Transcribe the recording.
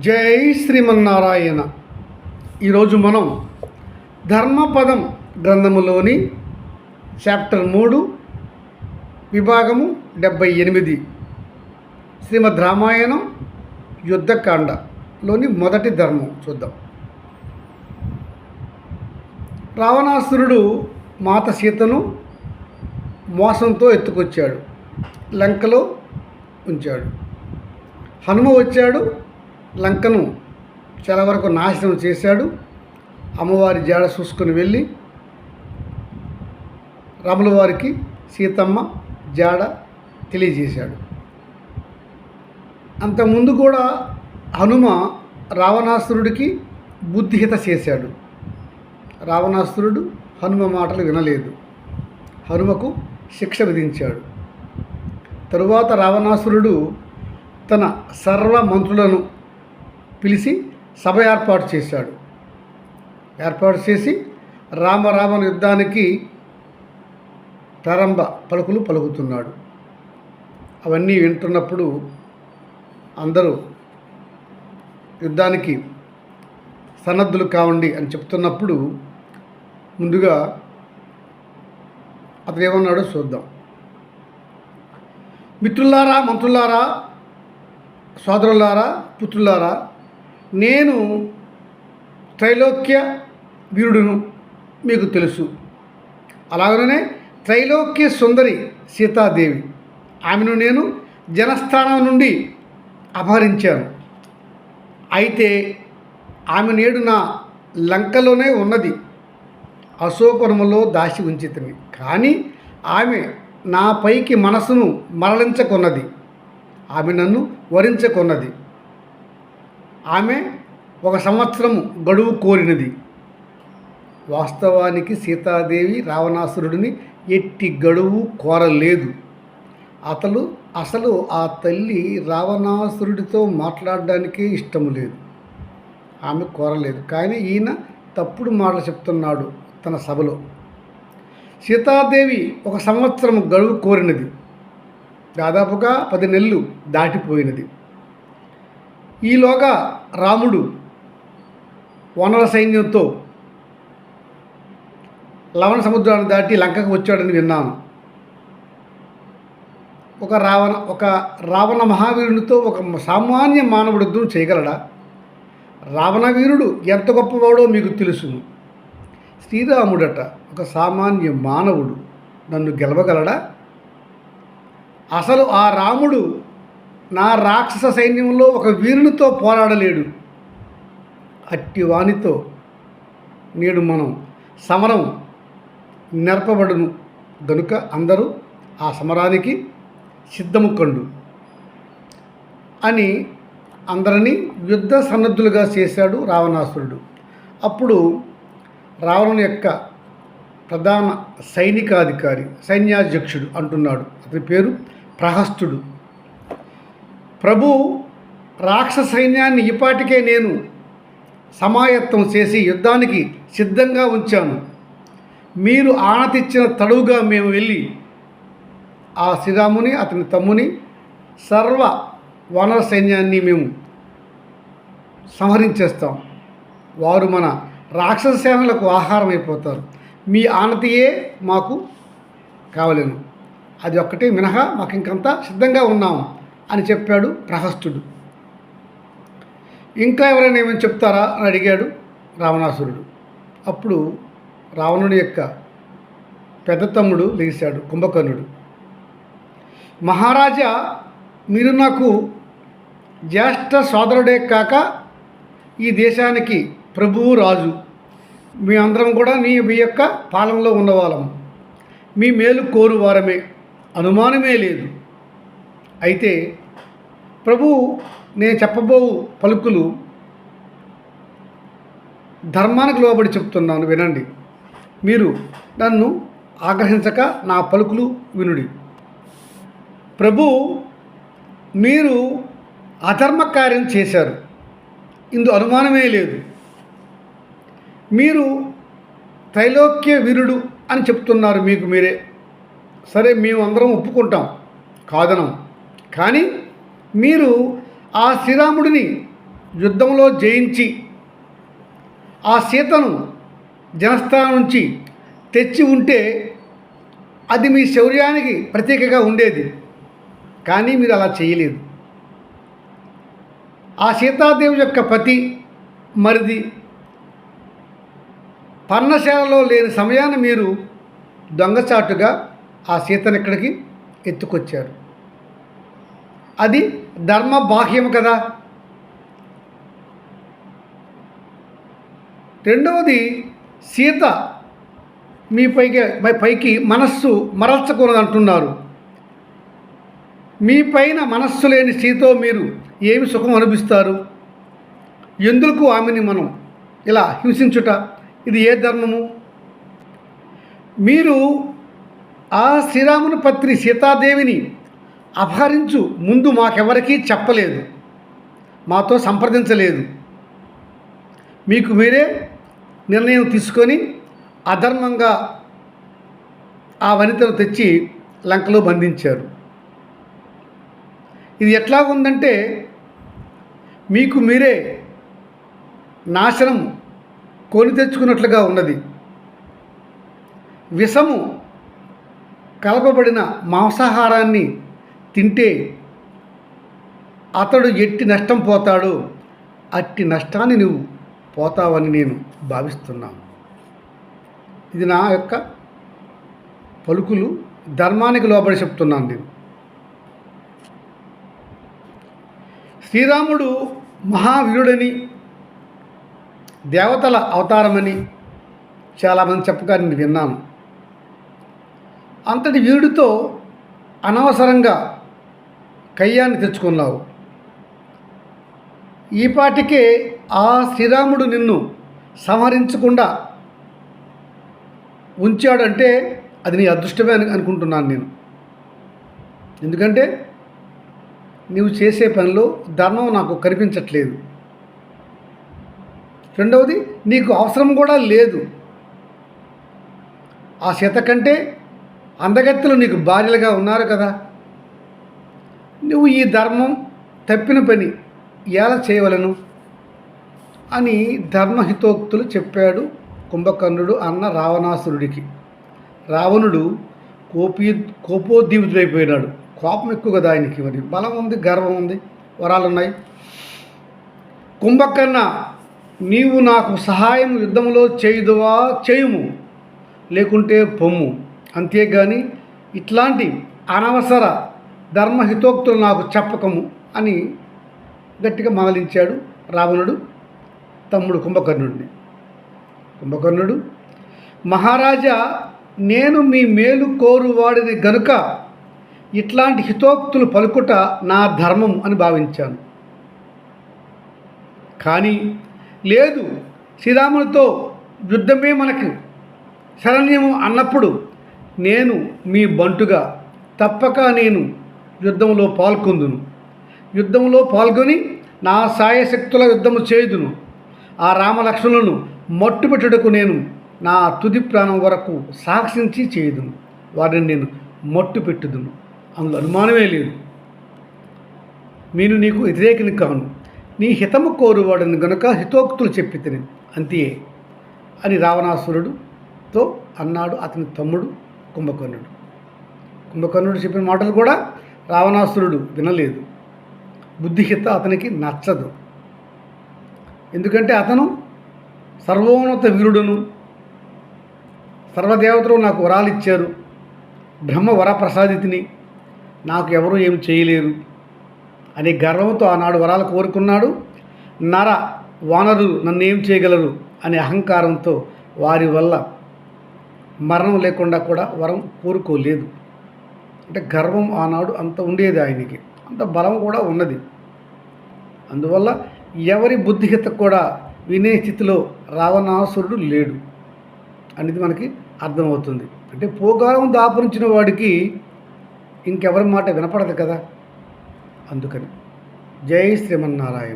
జై శ్రీమన్నారాయణ. ఈరోజు మనం ధర్మపదం గ్రంథములోని చాప్టర్ మూడు విభాగము డెబ్భై ఎనిమిది శ్రీమద్ రామాయణం యుద్ధకాండలోని మొదటి ధర్మం చూద్దాం. రావణాసురుడు మాత సీతను మోసంతో ఎత్తుకొచ్చాడు. లంకలో ఉంచాడు. హనుమ వచ్చాడు. లంకను చాలా వరకు నాశనం చేశాడు. అమ్మవారి జాడ చూసుకొని వెళ్ళి రాముల వారికి సీతమ్మ జాడ తెలియజేశాడు. అంతకుముందు కూడా హనుమ రావణాసురుడికి బుద్ధిహిత చేశాడు. రావణాసురుడు హనుమ మాటలు వినలేదు. హనుమకు శిక్ష విధించాడు. తరువాత రావణాసురుడు తన సర్వ మంత్రులను పిలిచి సభ ఏర్పాటు చేశాడు. ఏర్పాటు చేసి రామరామన యుద్ధానికి ప్రారంభ పలుకులు పలుకుతున్నాడు. అవన్నీ వింటున్నప్పుడు అందరూ యుద్ధానికి సన్నద్ధులు కావండి అని చెప్తున్నప్పుడు ముందుగా అతను ఏమన్నాడో చూద్దాం. మిత్రులారా మంత్రులారా సోదరులారా పుత్రులారా నేను త్రైలోక్య వీరుడును మీకు తెలుసు. అలాగనే త్రైలోక్య సుందరి సీతాదేవి ఆమెను నేను జనస్థానం నుండి అపహరించాను. అయితే ఆమె నేడు నా లంకలోనే ఉన్నది. అశోకనములో దాచి ఉంచితిని. కానీ ఆమె నా పైకి మనసును మరలించకొన్నది. ఆమె నన్ను వరించకొన్నది. ఆమె ఒక సంవత్సరం గడువు కోరినది. వాస్తవానికి సీతాదేవి రావణాసురుడిని ఎట్టి గడువు కోరలేదు. అతలు అసలు ఆ తల్లి రావణాసురుడితో మాట్లాడడానికే ఇష్టం లేదు. ఆమె కోరలేదు. కానీ ఈయన తప్పుడు మాటలు చెప్తున్నాడు తన సభలో. సీతాదేవి ఒక సంవత్సరం గడువు కోరినది. దాదాపుగా పది నెలలు దాటిపోయినది. ఈలోగా రాముడు వనర సైన్యంతో లవణ సముద్రాన్ని దాటి లంకకు వచ్చాడని విన్నాను. ఒక రావణ ఒక రావణ మహావీరునితో ఒక సామాన్య మానవుడు యుద్ధం చేయగలడా? రావణ వీరుడు ఎంత గొప్పవాడో మీకు తెలుసును. శ్రీరాముడట ఒక సామాన్య మానవుడు నన్ను గెలవగలడా? అసలు ఆ రాముడు నా రాక్షస సైన్యంలో ఒక వీరునితో పోరాడలేడు. అట్టి వానితో నేడు మనం సమరం నెరపబడును. గనుక అందరూ ఆ సమరానికి సిద్ధము కండు అని అందరినీ యుద్ధ సన్నద్ధులుగా చేశాడు రావణాసురుడు. అప్పుడు రావణుని యొక్క ప్రధాన సైనికాధికారి సైన్యాధ్యక్షుడు అంటున్నాడు. అతని పేరు ప్రహస్తుడు. ప్రభు రాక్షస సైన్యాన్ని ఇపాటికే నేను సమాయత్తం చేసి యుద్ధానికి సిద్ధంగా ఉంచాను. మీరు ఆనతిచ్చిన తడువుగా మేము వెళ్ళి ఆ శ్రీరాముని అతని తమ్ముని సర్వ వనర సైన్యాన్ని మేము సంహరించేస్తాం. వారు మన రాక్షస సేనలకు ఆహారం అయిపోతారు. మీ ఆనతియే మాకు కావలేను. అది ఒక్కటే మినహా మాకు ఇంకంతా సిద్ధంగా ఉన్నాము అని చెప్పాడు ప్రహస్తుడు ఇంకా ఎవరైనా ఏమైనా చెప్తారా అని అడిగాడు రావణాసురుడు. అప్పుడు రావణుడి యొక్క పెద్ద తమ్ముడు లేచాడు కుంభకర్ణుడు. మహారాజా మీరు నాకు జ్యేష్ఠ సోదరుడే కాక ఈ దేశానికి ప్రభువు రాజు. మీ అందరం కూడా నీ మీ యొక్క పాలనలో ఉన్నవాళ్ళం. మీ మేలు కోరు వారమే అనుమానమే లేదు. అయితే ప్రభు నేను చెప్పబోవు పలుకులు ధర్మానికి లోబడి చెప్తున్నాను వినండి. మీరు నన్ను ఆగ్రహించక నా పలుకులు వినుడి. ప్రభు మీరు అధర్మ కార్యం చేశారు. ఇందు అనుమానమే లేదు. మీరు త్రైలోక్య వీరుడు అని చెప్తున్నారు మీకు మీరే. సరే మేము అందరం ఒప్పుకుంటాం. కాదనం. కానీ మీరు ఆ శ్రీరాముడిని యుద్ధంలో జయించి ఆ సీతను జనస్థానం నుంచి తెచ్చి ఉంటే అది మీ శౌర్యానికి ప్రత్యేకగా ఉండేది. కానీ మీరు అలా చేయలేదు. ఆ సీతాదేవి యొక్క పతి మరిది పర్ణశాలలో లేని సమయాన్ని మీరు దొంగచాటుగా ఆ సీతను ఇక్కడికి ఎత్తుకొచ్చారు. అది ధర్మ బాహ్యము కదా. రెండవది సీత మీ పైకి మీ పైకి మనస్సు మరల్చకూడదు అంటున్నారు. మీ పైన మనస్సు లేని సీతో మీరు ఏమి సుఖం అనిపిస్తారు ఎందుకు ఆమెని మనం ఇలా హింసించుట? ఇది ఏ ధర్మము? మీరు ఆ శ్రీరాముని పత్రి సీతాదేవిని అపహరించు ముందు మాకెవరికీ చెప్పలేదు మాతో సంప్రదించలేదు. మీకు మీరే నిర్ణయం తీసుకొని అధర్మంగా ఆ వనితను తెచ్చి లంకలో బంధించారు. ఇది ఎట్లా ఉందంటే మీకు మీరే నాశనం కొని తెచ్చుకున్నట్లుగా ఉన్నది. విషము కలపబడిన మాంసాహారాన్ని తింటే అతడు ఎట్టి నష్టం పోతాడో అట్టి నష్టాన్ని నువ్వు పోతావని నేను భావిస్తున్నాను. ఇది నా యొక్క పలుకులు ధర్మానికి లోబడి చెప్తున్నాను నేను. శ్రీరాముడు మహావీరుడని దేవతల అవతారమని చాలామంది చెప్పగా నేను విన్నాను. అంతటి వీరుడితో అనవసరంగా కయ్యాన్ని తెచ్చుకున్నావు. ఈ పాటికే ఆ శ్రీరాముడు నిన్ను సంహరించకుండా ఉంచాడంటే అది నీ అదృష్టమే అని అనుకుంటున్నాను నేను. ఎందుకంటే నీవు చేసే పనిలో ధర్మం నాకు కనిపించట్లేదు. రెండవది నీకు అవసరం కూడా లేదు. ఆ శత కంటే అందగత్తెలు నీకు భార్యలుగా ఉన్నారు కదా. నువ్వు ఈ ధర్మం తప్పిన పని ఎలా చేయవలను? అని ధర్మహితోక్తులు చెప్పాడు కుంభకర్ణుడు అన్న రావణాసురుడికి. రావణుడు కోపీ కోపోద్దీవితుడైపోయినాడు కోపం ఎక్కువ కదా ఆయనకి మరి. బలం ఉంది గర్వం ఉంది వరాలు ఉన్నాయి. కుంభకర్ణ నీవు నాకు సహాయం యుద్ధంలో చేయుదువా చేయుము లేకుంటే పొమ్ము. అంతేగాని ఇట్లాంటి అనవసర ధర్మహితోక్తులు నాకు చెప్పకము అని గట్టిగా మందలించాడు రావణుడు తమ్ముడు కుంభకర్ణుడిని. కుంభకర్ణుడు మహారాజా నేను మీ మేలు కోరువాడిని గనుక ఇట్లాంటి హితోక్తులు పలుకుట నా ధర్మం అని భావించాను. కానీ లేదు శ్రీరామునితో యుద్ధమే మనకు. శరణ్యము అన్నప్పుడు నేను మీ బంటుగా తప్పక నేను యుద్ధంలో పాల్గొందును. యుద్ధంలో పాల్గొని నా సాయశక్తుల యుద్ధము చేయుదును. ఆ రామలక్ష్మణులను మట్టుపెట్టుటకు నేను నా తుది ప్రాణం వరకు సాక్షించి చేయుదును. వారిని నేను మట్టు పెట్టుదును అందులో అనుమానమే లేదు. నేను నీకు వ్యతిరేకిని కాను. నీ హితము కోరువాడని గనుక హితోక్తులు చెప్పి తిని అంతే అని రావణాసురుడుతో అన్నాడు అతని తమ్ముడు కుంభకర్ణుడు. కుంభకర్ణుడు చెప్పిన మాటలు కూడా రావణాసురుడు వినలేదు. బుద్ధిహిత అతనికి నచ్చదు. ఎందుకంటే అతను సర్వోన్నత వీరుడును సర్వదేవతలు నాకు వరాలు ఇచ్చారు. బ్రహ్మ వరప్రసాదితిని నాకు ఎవరూ ఏం చేయలేరు. అనే గర్వంతో ఆనాడు వరాలు కోరుకున్నాడు. నర వానరులు నన్నేం చేయగలరు అనే అహంకారంతో వారి వల్ల మరణం లేకుండా కూడా వరం కోరుకోలేదు. అంటే గర్వం ఆనాడు అంత ఉండేది ఆయనకి. అంత బలం కూడా ఉన్నది. అందువల్ల ఎవరి బుద్ధిహిత కూడా వినే స్థితిలో రావణాసురుడు లేడు అనేది మనకి అర్థమవుతుంది. అంటే పోగాలం దాపురించిన వాడికి ఇంకెవరి మాట వినపడదు కదా. అందుకని జై శ్రీమన్నారాయణ.